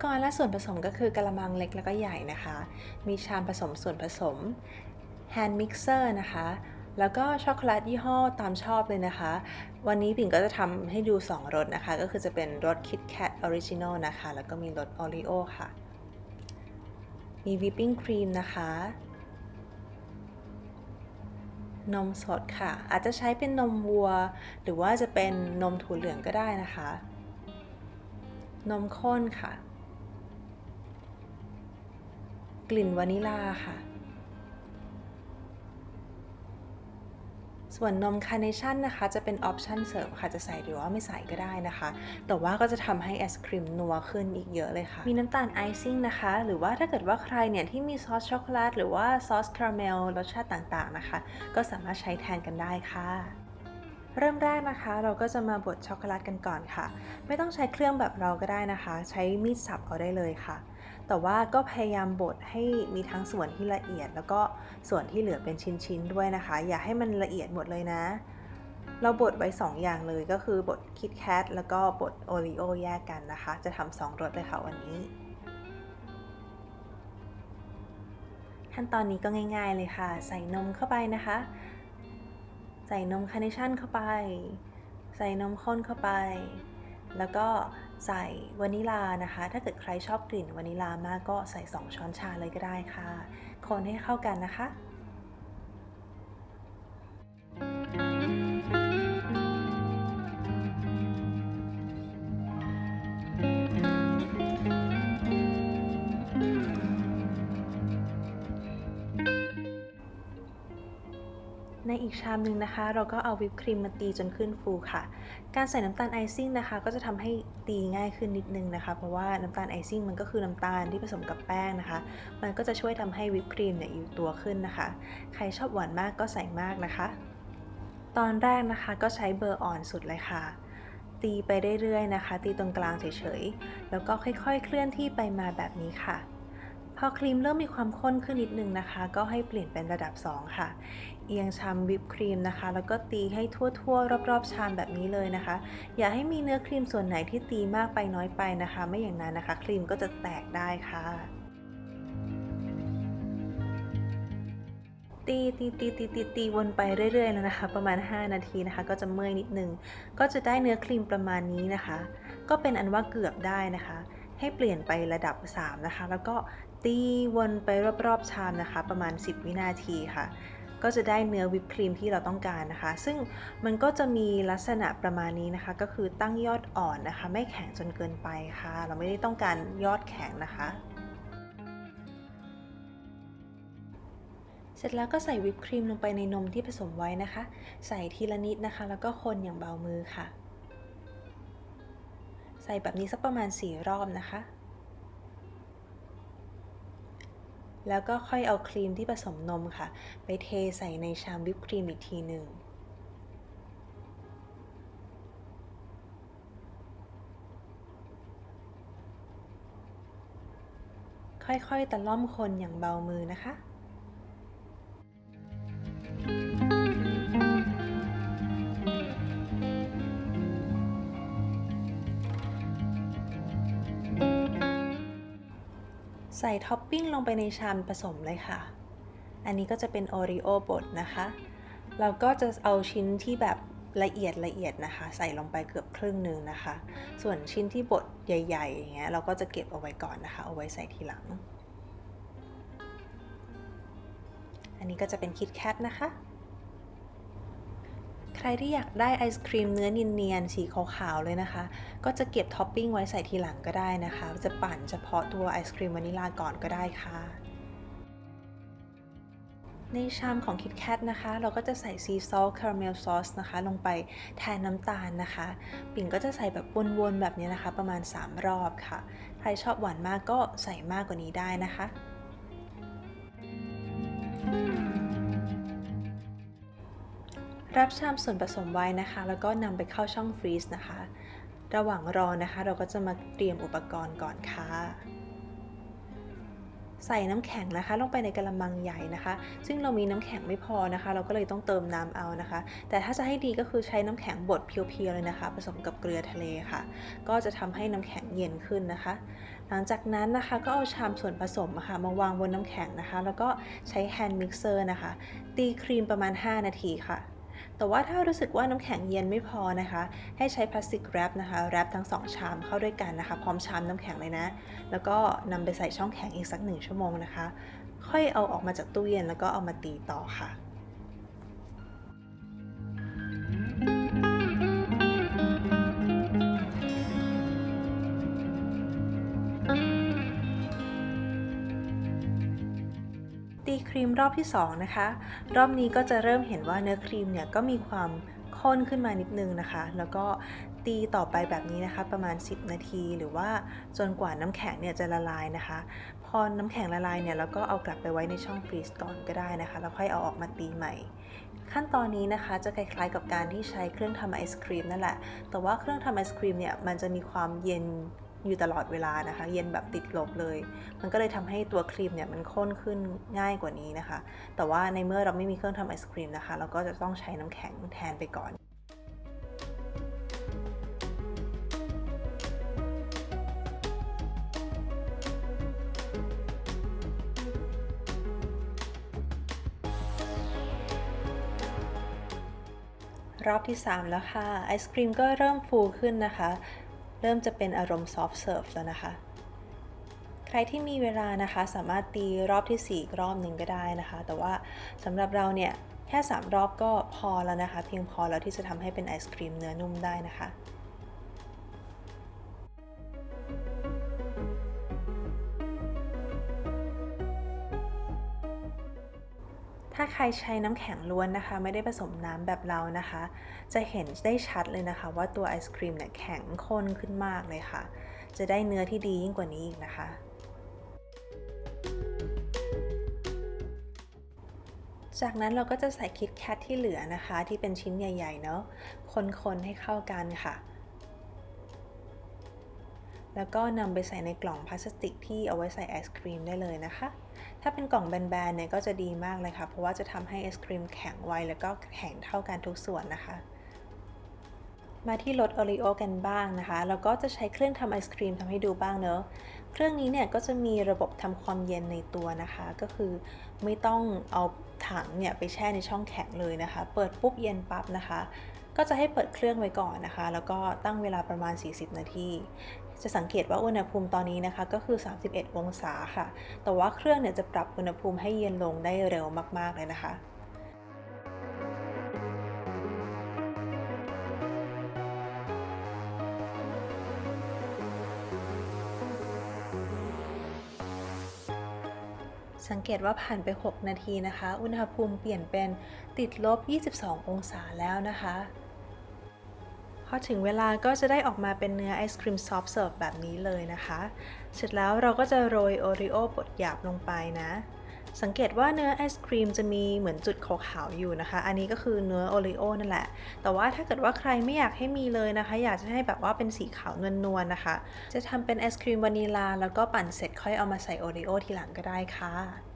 อุปกรณ์และส่วนผสมก็คือกระมังเล็กแล้วก็ใหญ่นะคะ มีชามผสมส่วนผสม hand mixer นะคะ แล้วก็ช็อกโกแลตยี่ห้อตามชอบเลยนะคะ วันนี้ปิ่นก็จะทำให้ดู 2รสนะคะ ก็คือจะเป็นรส Kit Kat Original นะคะ แล้วก็มีรส Oreo ค่ะ มีวิปปิ้งครีมนะคะ นมสดค่ะ อาจจะใช้เป็นนมวัว หรือว่าจะเป็นนมถั่วเหลืองก็ได้นะคะ นมข้นค่ะ กลิ่นวานิลาค่ะ ส่วนนมคาร์เนชั่นนะคะ จะเป็นออปชั่นเสริมค่ะ จะใส่หรือว่าไม่ใส่ก็ได้นะคะ แต่ว่าก็จะทำให้ไอศครีมนัวขึ้นอีกเยอะเลยค่ะ มีน้ำตาลไอซิ่งนะคะ หรือว่าถ้าเกิดว่าใครเนี่ยที่มีซอสช็อกโกแลตหรือว่าซอสคาราเมลรสชาติต่างๆนะคะ ก็สามารถใช้แทนกันได้ค่ะ เริ่มแรกนะคะ เราก็จะมาบดช็อกโกแลตกันก่อนค่ะ ไม่ต้องใช้เครื่องแบบเราก็ได้นะคะ ใช้มีดสับเอาได้เลยค่ะ แต่ว่าก็พยายามบดให้มีทั้งส่วนที่ละเอียด แล้วก็ส่วนที่เหลือเป็นชิ้นๆด้วยนะคะ อย่าให้มันละเอียดหมดเลยนะ เราบดไว้ 2 อย่างเลยก็คือบดคิดแคทแล้วก็บดโอรีโอแยกกันนะคะ จะทำสองรสเลยค่ะวันนี้ ขั้นตอนนี้ก็ง่าย ๆเลยค่ะ ใส่นมเข้าไปนะคะ ใส่นมคาร์เนชั่นเข้าไป ใส่นมข้นเข้าไป แล้วก็ใส่วานิลานะคะ ถ้าเกิดใครชอบกลิ่นวานิลามากก็ใส่ 2 ช้อนชาเลยก็ได้ค่ะ คนให้เข้ากันนะคะ อีกชามหนึ่งนะคะ เราก็เอาวิปครีมมาตีจนขึ้นฟูค่ะ การใส่น้ำตาลไอซิ่งนะคะ ก็จะทำให้ตีง่ายขึ้นนิดนึงนะคะ เพราะว่าน้ำตาลไอซิ่งมันก็คือน้ำตาลที่ผสมกับแป้งนะคะ มันก็จะช่วยทำให้วิปครีมเนี่ยอยู่ตัวขึ้นนะคะ ใครชอบหวานมากก็ใส่มากนะคะ ตอนแรกนะคะก็ใช้เบอร์อ่อนสุดเลยค่ะตีไปเรื่อยๆนะคะ ตีตรงกลางเฉยๆ แล้วก็ค่อยๆ เคลื่อนที่ไปมาแบบนี้ค่ะ พอครีมเริ่มมีความข้นขึ้นนิดนึงนะคะ ก็ให้เปลี่ยนเป็นระดับ 2 ค่ะ เอียงชามวิปครีมนะคะ แล้วก็ตีให้ทั่วๆ รอบๆ ชามแบบนี้เลยนะคะ อย่าให้มีเนื้อครีมส่วนไหนที่ตีมากไปน้อยไปนะคะ ไม่อย่างนั้นนะคะ ครีมก็จะแตกได้ค่ะตีตีตีตีตีตีวนไปเรื่อยๆแล้วนะคะ ประมาณ 5 นาทีนะคะ ก็จะเมื่อยนิดนึง ก็จะได้เนื้อครีมประมาณนี้นะคะ ก็เป็นอันว่าเกือบได้นะคะ ให้เปลี่ยนไประดับ 3 นะคะ แล้วก็ ตีวนไปรอบๆชามนะคะ ประมาณ 10 วินาทีค่ะ ก็จะได้เนื้อวิปครีมที่เราต้องการนะคะ ซึ่งมันก็จะมีลักษณะประมาณนี้นะคะ ก็คือตั้งยอดอ่อนนะคะ ไม่แข็งจนเกินไปค่ะ เราไม่ได้ต้องการยอดแข็งนะคะเสร็จแล้วก็ใส่วิปครีมลงไปในนมที่ผสมไว้นะคะ ใส่ทีละนิดนะคะ แล้วก็คนอย่างเบามือค่ะ ใส่แบบนี้สักประมาณ 4 รอบนะคะ แล้วก็ค่อยเอาครีมที่ผสมนมค่ะ ไปเทใส่ในชามวิปครีมอีกทีหนึ่งค่อยๆตะล่อมคนอย่างเบามือนะคะ ท็อปปิ้งลงไปในชามผสมเลยค่ะ อันนี้ก็จะเป็นโอรีโอบดนะคะ เราก็จะเอาชิ้นที่แบบละเอียดละเอียดนะคะ ใส่ลงไปเกือบครึ่งหนึ่งนะคะ ส่วนชิ้นที่บดใหญ่ๆอย่างเงี้ยเราก็จะเก็บเอาไว้ก่อนนะคะ เอาไว้ใส่ทีหลัง อันนี้ก็จะเป็นคิดแคทนะคะ ใครที่อยากได้ไอศครีมเนื้อเนียนๆสีขาวๆเลยนะคะ ก็จะเก็บท็อปปิ้งไว้ใส่ทีหลังก็ได้นะคะ จะปั่นเฉพาะตัวไอศครีมวานิลาก่อนก็ได้ค่ะ ในชามของ KitKat นะคะ เราก็จะใส่ Sea Salt Caramel Sauce นะคะ ลงไปแทนน้ำตาลนะคะ ปิ่นก็จะใส่แบบวนๆแบบนี้นะคะ ประมาณ 3 รอบค่ะ ใครชอบหวานมากก็ใส่มากกว่านี้ได้นะคะ รับชามส่วนผสมไว้นะคะ แล้วก็นำไปเข้าช่องฟรีซนะคะ ระหว่างรอนะคะ เราก็จะมาเตรียมอุปกรณ์ก่อนค่ะ ใส่น้ำแข็งนะคะ ลงไปในกระมังใหญ่นะคะ ซึ่งเรามีน้ำแข็งไม่พอนะคะ เราก็เลยต้องเติมน้ำเอานะคะ แต่ถ้าจะให้ดีก็คือใช้น้ำแข็งบดเพียวๆเลยนะคะ ผสมกับเกลือทะเลค่ะ ก็จะทำให้น้ำแข็งเย็นขึ้นนะคะ หลังจากนั้นนะคะก็เอาชามส่วนผสมะค่ะมาวางบนน้ำแข็งนะคะ แล้วก็ใช้แฮนด์มิกเซอร์นะคะ ตีครีมประมาณ 5 นาทีค่ะ แต่ว่าถ้ารู้สึกว่าน้ำแข็งเย็นไม่พอนะคะ ให้ใช้พลาสติกแรปนะคะแรปทั้ง 2 ชามเข้าด้วยกันนะคะ พร้อมชามน้ำแข็งเลยนะ แล้วก็นำไปใส่ช่องแข็งอีกสักหนึ่งชั่วโมงนะคะ ค่อยเอาออกมาจากตู้เย็นแล้วก็เอามาตีต่อค่ะ ตีครีมรอบที่ 2 นะคะ รอบนี้ก็จะเริ่มเห็นว่าเนื้อครีมเนี่ยก็มีความข้นขึ้นมานิดนึงนะคะ แล้วก็ตีต่อไปแบบนี้นะคะ ประมาณ 10 นาทีหรือว่าจนกว่าน้ำแข็งเนี่ยจะละลายนะคะ พอน้ำแข็งละลายเนี่ยเราก็เอากลับไปไว้ในช่องฟรีซก่อนก็ได้นะคะ แล้วค่อยเอาออกมาตีใหม่ ขั้นตอนนี้นะคะจะคล้ายๆกับการที่ใช้เครื่องทำไอศครีมนั่นแหละ แต่ว่าเครื่องทำไอศครีมเนี่ยมันจะมีความเย็น อยู่ตลอดเวลานะคะ เย็นแบบติดลบเลย มันก็เลยทำให้ตัวครีมเนี่ยมันข้นขึ้นง่ายกว่านี้นะคะ แต่ว่าในเมื่อเราไม่มีเครื่องทำไอศครีมนะคะ เราก็จะต้องใช้น้ำแข็งแทนไปก่อนรอบที่ 3 แล้วค่ะ ไอศครีมก็เริ่มฟูขึ้นนะคะ เริ่มจะเป็นอารมณ์ซอฟต์เซิร์ฟแล้วนะคะ ใครที่มีเวลานะคะสามารถตีรอบที่ 4 รอบหนึ่งก็ได้นะคะ แต่ว่าสำหรับเราเนี่ยแค่ 3 รอบก็พอแล้วนะคะ เพียงพอแล้วที่จะทำให้เป็นไอศครีมเนื้อนุ่มได้นะคะ ถ้าใครใช้น้ำแข็งล้วนนะคะ ไม่ได้ผสมน้ำแบบเรานะคะ จะเห็นได้ชัดเลยนะคะ ว่าตัวไอศครีมเนี่ยแข็งข้นขึ้นมากเลยค่ะ จะได้เนื้อที่ดียิ่งกว่านี้อีกนะคะ จากนั้นเราก็จะใส่คิดแคทที่เหลือนะคะ ที่เป็นชิ้นใหญ่ๆเนาะคนๆให้เข้ากันค่ะแล้วก็นำไปใส่ในกล่องพลาสติกที่เอาไว้ใส่ไอศครีมได้เลยนะคะ ถ้าเป็นกล่องแบนๆเนี่ยก็จะดีมากเลยค่ะ เพราะว่าจะทำให้ไอศครีมแข็งไวแล้วก็แข็งเท่ากันทุกส่วนนะคะ มาที่รสโอรีโอกันบ้างนะคะ เราก็จะใช้เครื่องทำไอศครีมทำให้ดูบ้างเนอะเครื่องนี้เนี่ยก็จะมีระบบทำความเย็นในตัวนะคะ ก็คือไม่ต้องเอาถังเนี่ยไปแช่ในช่องแข็งเลยนะคะ เปิดปุ๊บเย็นปั๊บนะคะก็จะให้เปิดเครื่องไว้ก่อนนะคะ แล้วก็ตั้งเวลาประมาณ 40 นาที จะสังเกตว่าอุณหภูมิตอนนี้นะคะก็คือ 31 องศาค่ะ แต่ว่าเครื่องเนี่ยจะปรับอุณหภูมิให้เย็นลงได้เร็วมากๆเลยนะคะสังเกตว่าผ่านไป 6 นาทีนะคะ อุณหภูมิเปลี่ยนเป็นติดลบ 22 องศาแล้วนะคะ พอถึงเวลาก็จะได้ออกมาเป็นเนื้อไอศครีมซอฟต์เสิร์ฟแบบนี้เลยนะคะ เสร็จแล้วเราก็จะโรยโอริโอบดหยาบลงไปนะ สังเกตว่าเนื้อไอศครีมจะมีเหมือนจุดขาวๆอยู่นะคะ อันนี้ก็คือเนื้อโอริโอนั่นแหละ แต่ว่าถ้าเกิดว่าใครไม่อยากให้มีเลยนะคะ อยากจะให้แบบว่าเป็นสีขาวนวลๆนะคะ จะทำเป็นไอศครีมวานิลาแล้วก็ปั่นเสร็จค่อยเอามาใส่โอริโอทีหลังก็ได้ค่ะ